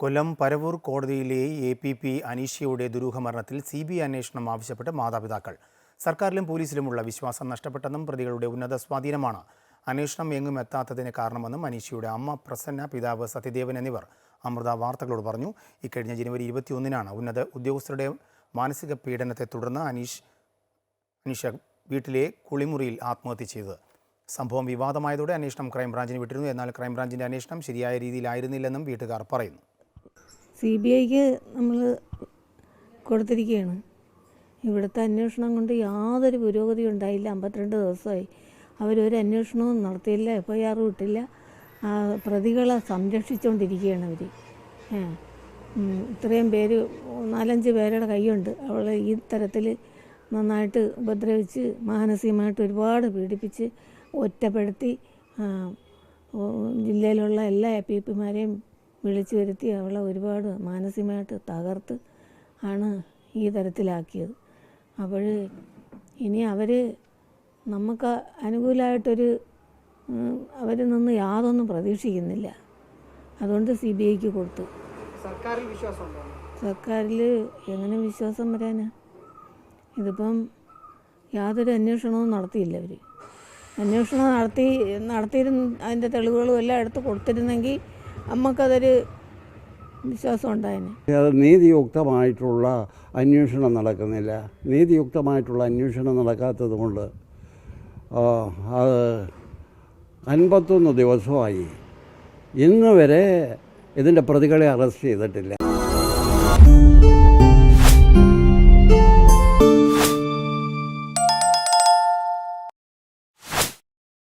കൊല്ലം പരവൂർ കോടതിയിലെ A P P അനീഷയുടെ ദുരൂഹമരണത്തിൽ സി ബി ഐ അന്വേഷണം ആവശ്യപ്പെട്ട് മാതാപിതാക്കൾ. സർക്കാരിലും പോലീസിലുമുള്ള വിശ്വാസം നഷ്ടപ്പെട്ടെന്നും പ്രതികളുടെ ഉന്നത സ്വാധീനമാണ്. അന്വേഷണം എങ്ങും എത്താത്തതിന് കാരണമെന്നും അനീഷയുടെ അമ്മ പ്രസന്ന പിതാവ് സത്യദേവൻ എന്നിവർ അമൃത വാർത്തകളോട് പറഞ്ഞു. ഇക്കഴിഞ്ഞ ജനുവരി ഇരുപത്തിയൊന്നിനാണ് ഉന്നത ഉദ്യോഗസ്ഥരുടെ മാനസിക പീഡനത്തെ തുടർന്ന് അനീഷ് അനീഷ വീട്ടിലെ കുളിമുറിയിൽ ആത്മഹത്യ ചെയ്തത്. സംഭവം വിവാദമായതോടെ അന്വേഷണം ക്രൈംബ്രാഞ്ചിന് വിട്ടിരുന്നു. എന്നാൽ ക്രൈംബ്രാഞ്ചിന്റെ അന്വേഷണം ശരിയായ രീതിയിലായിരുന്നില്ലെന്നും വീട്ടുകാർ പറയുന്നു. സി ബി ഐക്ക് നമ്മൾ കൊടുത്തിരിക്കുകയാണ് ഇവിടുത്തെ അന്വേഷണം കൊണ്ട് യാതൊരു പുരോഗതി ഉണ്ടായില്ല. അമ്പത്തിരണ്ട് ദിവസമായി. അവരൊരു അന്വേഷണവും നടത്തിയില്ല എഫ് ഐ ആറും ഇട്ടില്ല പ്രതികളെ സംരക്ഷിച്ചുകൊണ്ടിരിക്കുകയാണ് അവർ ഇത്രയും പേര് നാലഞ്ച് പേരുടെ കൈയുണ്ട്. അവളെ ഈ തരത്തിൽ നന്നായിട്ട് ഉപദ്രവിച്ച് മാനസികമായിട്ട് ഒരുപാട് പീഡിപ്പിച്ച് ഒറ്റപ്പെടുത്തി ജില്ലയിലുള്ള എല്ലാ എ പി പിമാരെയും വിളിച്ചു വരുത്തി അവളെ ഒരുപാട് മാനസികമായിട്ട് തകർത്ത് ആണ് ഈ തരത്തിലാക്കിയത്. അപ്പോൾ ഇനി അവർ നമുക്ക് അനുകൂലമായിട്ടൊരു അവരിൽ നിന്ന് യാതൊന്നും പ്രതീക്ഷിക്കുന്നില്ല. അതുകൊണ്ട് സി ബി ഐക്ക് കൊടുത്തു. സർക്കാരിൽ വിശ്വാസം സർക്കാരിൽ എങ്ങനെ വിശ്വാസം വരാനാ? ഇതിപ്പം യാതൊരു അന്വേഷണവും നടത്തിയില്ല അവർ അന്വേഷണം നടത്തി നടത്തിയിരുന്ന അതിന്റെ തെളിവുകളും എല്ലാം എടുത്ത് കൊടുത്തിരുന്നെങ്കിൽ നമുക്കതൊരു വിശ്വാസം ഉണ്ടായിരുന്നു അത് നീതിയുക്തമായിട്ടുള്ള അന്വേഷണം നടക്കുന്നില്ല. നീതിയുക്തമായിട്ടുള്ള അന്വേഷണം നടക്കാത്തത് കൊണ്ട് ആ, അത് അൻപത്തൊന്ന് ദിവസമായി ഇന്ന് വരെ ഇതിന്റെ പ്രതികളെ അറസ്റ്റ് ചെയ്തിട്ടില്ല.